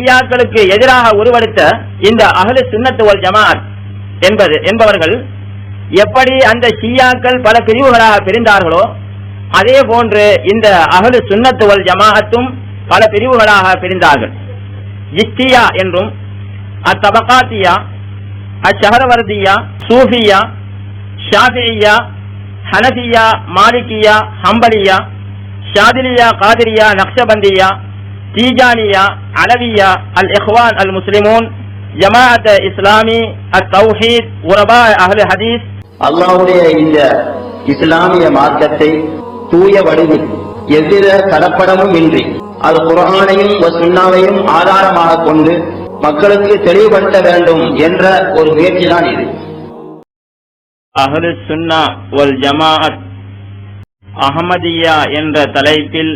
ஷியாக்களுக்கு எதிராக உருவெடுத்த இந்த அகலு சுன்னத்துவல் ஜமாத் என்பது என்பவர்கள் எப்படி அந்த ஷியாக்கள் பல பிரிவுகளாக பிரிந்தார்களோ அதே போன்று இந்த அகலு சுன்னத்துவல் ஜமாகத்தும் பல பிரிவுகளாக பிரிந்தார்கள். இத்தியா என்றும் அத்தபகாத்தியா அச்சஹரவர்தியா சூஃபியா ஷாஃபியா ஹனஃபியா மாலிகியா ஹம்பலியா ஷாதிலியா காதிரியா நக்ஷபந்தியா தீஜானியா அலவியா அல் இஹ்வான் அல் முஸ்லிமூன் ஜமாஅத் இஸ்லாமி அத் தௌஹீத் உரபா அஹ்லு ஹதீஸ். அல்லாஹ்வுடைய இந்த இஸ்லாமிய மார்க்கத்தை தூய வடிவில் எவ்வித கலப்படமும் இன்றி அது குர்ஆனையும் சுன்னாவையும் ஆதாரமாக கொண்டு மக்களுக்கு தெளிவுபடுத்த வேண்டும் என்ற ஒரு முயற்சிதான் இது. அஹ்லு சுன்னா வல் ஜமாஅத் அஹமதியா என்ற தலைப்பில்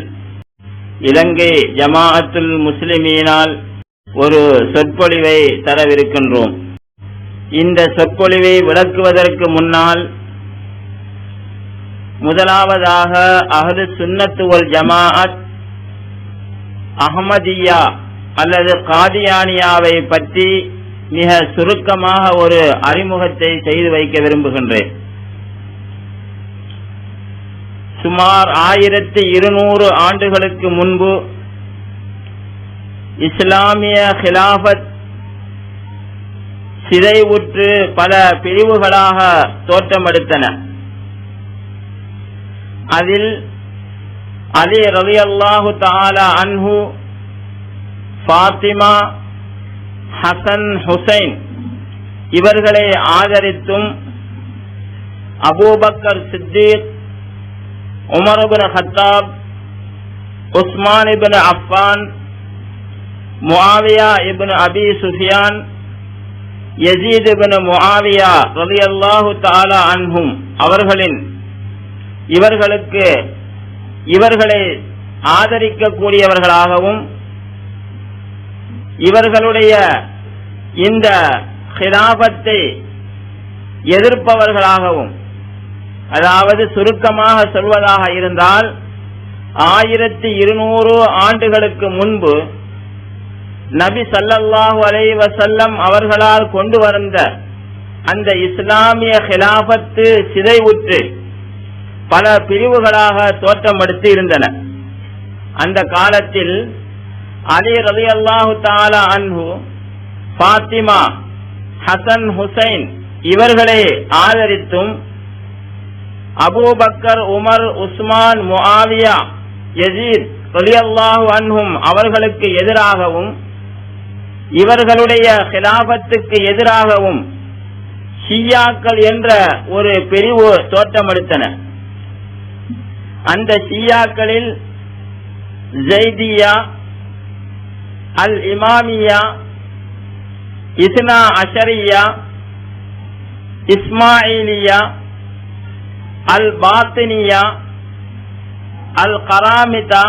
இலங்கை ஜமாஅத்துல் முஸ்லிமீனால் ஒரு சொற்பொழிவை தரவிருக்கின்றோம். இந்த சொற்பொழிவை விளக்குவதற்கு முன்னால் முதலாவதாக அகது சுன்னத்துவல் ஜமாஅத் அஹமதியா அல்லது காதியானியாவை பற்றி மிக சுருக்கமாக ஒரு அறிமுகத்தை செய்து வைக்க விரும்புகின்றேன். சுமார் ஆயிரத்தி இருநூறு ஆண்டுகளுக்கு முன்பு இஸ்லாமிய ஹிலாபத் சிதைவுற்று பல பிரிவுகளாக தோற்றமெடுத்தன. அதில் அலி ரவி அல்லாஹு தாலா அன்ஹு ஃபாத்திமா ஹசன் ஹுசைன் இவர்களை ஆதரித்தும் Abu Bakr Siddiq Umar ibn Khattab Usman ibn Affan Muawiya ibn Abi Sufyan Yazid ibn Muawiya ரலியல்லாஹு தாலா அன்ஹும் அவர்களின் இவர்களுக்கு இவர்களை ஆதரிக்கக்கூடியவர்களாகவும் இவர்களுடைய இந்த ஹிலாபத்தை எதிர்ப்பவர்களாகவும் அதாவது சுருக்கமாக சொல்வதாக இருந்தால் ஆயிரத்தி இருநூறு ஆண்டுகளுக்கு முன்பு நபி சல்லல்லாஹு அலைஹி அவர்களால் கொண்டு வந்த அந்த இஸ்லாமிய ஹிலாபத்து சிதைவுற்று பல பிரிவுகளாக தோற்றமெடுத்து இருந்தன அந்த காலத்தில் அலி ரலி அல்லாஹு தாலா அன்ஹு பாத்திமா ஹசன் ஹுசைன் இவர்களை ஆதரித்தும் Abu Bakr Umar Usman Muawiya Yazid ரலியல்லாஹு அன்ஹும் அவர்களுக்கு எதிராகவும் இவர்களுடைய ஹிலாபத்துக்கு எதிராகவும் ஷியாக்கள் என்ற ஒரு பிரிவு தோற்றமெடுத்தன. அந்த ஷியாக்களில் ஜெய்தியா அல் இமாமியா இஸ்னா அஷரியா இஸ்மாயிலியா அல் பாத்தினியா அல் கராமிதா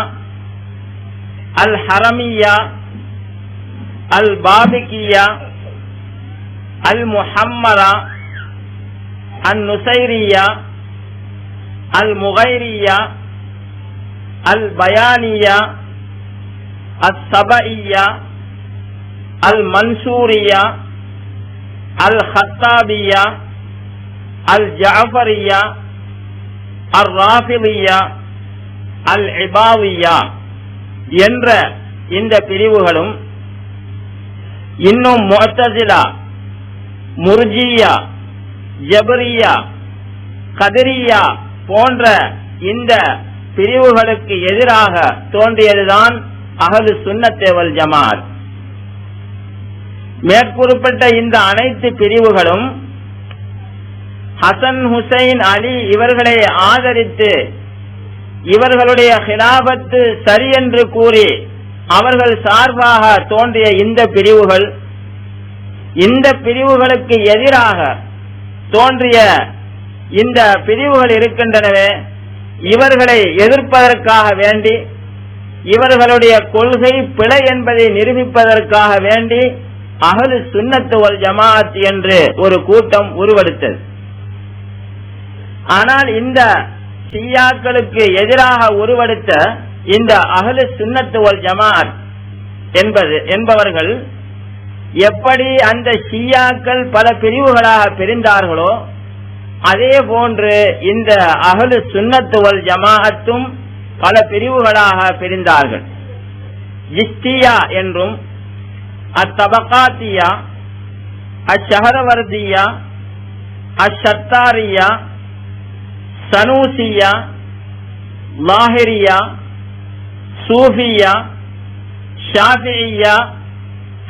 அல் ஹரமியா அல் பாபிகியா அல் முஹம்மரா அல் நுசைரியா அர் முகைரியா அல் இபாவியா என்ற இந்த பிரிவுகளும் இன்னும் முத்தசிலா முர்ஜியா ஜபரியா கதிரியா போன்ற இந்த பிரிவுகளுக்கு எதிராக தோன்றியதுதான் அகது சுண்ணத்தேவல் ஜமாத் மேற்குறிப்பிட்ட இந்த அனைத்து பிரிவுகளும் ஹசன் ஹுசைன் அலி இவர்களை ஆதரித்து இவர்களுடைய ஹிலாபத்து சரி என்று கூறி அவர்கள் சார்பாக தோன்றிய இந்த பிரிவுகள் இந்த பிரிவுகளுக்கு எதிராக தோன்றிய இந்த பிரிவுகள் இருக்கின்றனவே இவர்களை எதிர்ப்பதற்காக வேண்டி இவர்களுடைய கொள்கை பிழை என்பதை நிரூபிப்பதற்காக வேண்டி அகலு சுண்ணத்து ஒல் ஜமாஅத் என்று ஒரு கூட்டம் உருவெடுத்தது. ஆனால் இந்த ஷியாக்களுக்கு எதிராக உருவெடுத்த இந்த அகலு சுண்ணத்துவல் ஜமாத் என்பது என்பவர்கள் எப்படி அந்த ஷியாக்கள் பல பிரிவுகளாக பிரிந்தார்களோ அதே போன்று இந்த அகலு சுன்னத்துவல் ஜமாஅத்தும் பல பிரிவுகளாக பிரிந்தார்கள். ஜிஸ்தியா என்றும் அத்தபகாத்தியா அச்சஹரவர்தியா அச்சத்தாரியா சனூசியா லாஹிரியா சூஃபியா ஷாஃபியா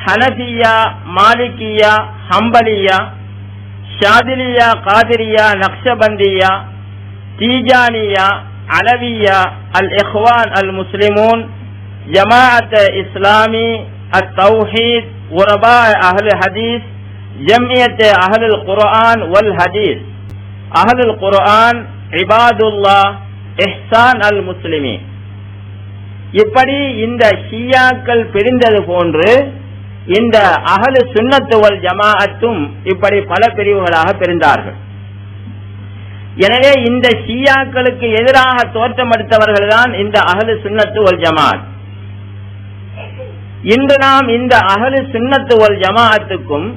ஹனஃபியா மாலிகியா ஹம்பலியா ஷாதிலியா காதிரியா நக்ஷபந்தியா தீஜானியா அலவியா அல் இஹ்வான் அல் முஸ்லிமூன் ஜமாஅத் இஸ்லாமி التوحيد غرباء أهل الحديث جمعية أهل القرآن والحديث أهل القرآن இபாதுல்லா எஹ்சான் அல் முஸ்லிமி இப்படி இந்த ஷியாக்கள் பிரிந்தது போன்று இந்த அகலு சுண்ணத்துவல் ஜமாஅத்தும் இப்படி பல பிரிவுகளாக பிரிந்தார்கள். எனவே இந்த ஷியாக்களுக்கு எதிராக தோற்றமளித்தவர்கள் தான் இந்த அகலு சுண்ணத்துவல் ஜமாத் இன்று நாம் இந்த அகலு சுண்ணத்துவல் ஜமாஅத்துக்கும்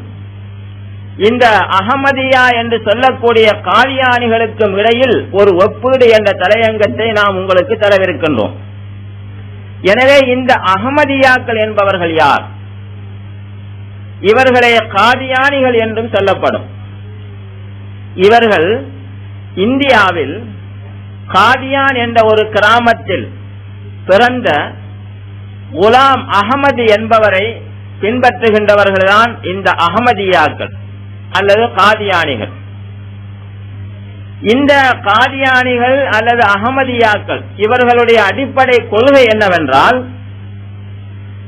இந்த அகமதியா என்று சொல்லக்கூடிய காதியானிகளுக்கும் இடையில் ஒரு ஒப்பீடு என்ற தலையங்கத்தை நாம் உங்களுக்கு தரவிருக்கின்றோம். எனவே இந்த அகமதியாக்கள் என்பவர்கள் யார்? இவர்களே காதியானிகள் என்றும் சொல்லப்படும். இவர்கள் இந்தியாவில் காதியான் என்ற ஒரு கிராமத்தில் பிறந்த குலாம் அகமது என்பவரை பின்பற்றுகின்றவர்கள்தான் இந்த அகமதியாக்கள். அல்லது காதியானிகள். இந்த காதியானிகள் அல்லது அகமதியாக்கள் இவர்களுடைய அடிப்படை கொள்கை என்னவென்றால்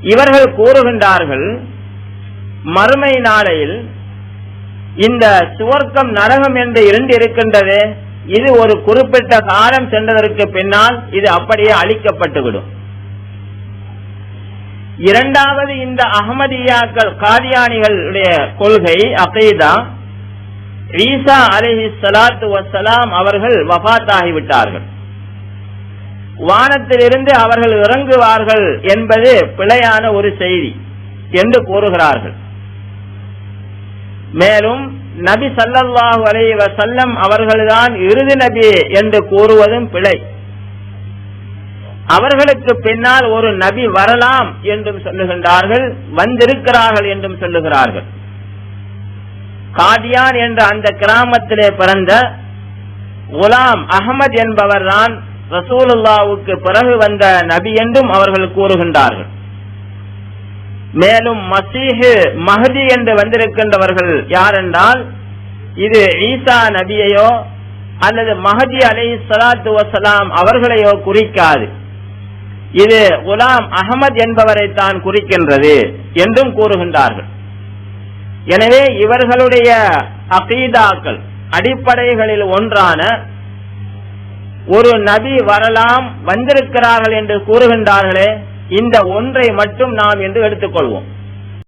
இவர்கள் கூறுகின்றார்கள் மறுமை நாளையில் இந்த சுவர்க்கம் நரகம் என்று இரண்டு இருக்கின்றது இது ஒரு குறிப்பிட்ட காலம் சென்றதற்கு பின்னால் இது அப்படியே அழிக்கப்பட்டுவிடும். இரண்டாவது இந்த அகமதியாக்கள் காதியானிகளுடைய கொள்கை அகைதா ஈசா அலஹி சலாத்து வசலாம் அவர்கள் வபாத்தாகிவிட்டார்கள் வானத்திலிருந்து அவர்கள் இறங்குவார்கள் என்பது பிழையான ஒரு செய்தி என்று கூறுகிறார்கள். மேலும் நபி சல்லல்லாஹு அலைஹி வசல்லம் அவர்கள்தான் இறுதி நபி என்று கூறுவதும் பிழை. அவர்களுக்கு பின்னால் ஒரு நபி வரலாம் என்றும் சொல்லுகின்றார்கள் வந்திருக்கிறார்கள் என்றும் சொல்லுகிறார்கள். காதியான் என்ற அந்த கிராமத்திலே பிறந்த குலாம் அகமது என்பவர் தான் ரசூலுல்லாவுக்கு பிறகு வந்த நபி என்றும் அவர்கள் கூறுகின்றார்கள். மேலும் மசீஹு மஹதி என்று வந்திருக்கின்றவர்கள் யார் என்றால் இது ஈசா நபியையோ அல்லது மஹதி அலை சலாத்து வசலாம் அவர்களையோ குறிக்காது. இது குலாம் அகமது என்பவரை தான் குறிக்கின்றது என்றும் கூறுகின்றார்கள். எனவே இவர்களுடைய அகீதாக்கள் அடிப்படைகளில் ஒன்றான ஒரு நபி வரலாம் வந்திருக்கிறார்கள் என்று கூறுகின்றார்களே இந்த ஒன்றை மட்டும் நாம் என்று எடுத்துக்கொள்வோம்.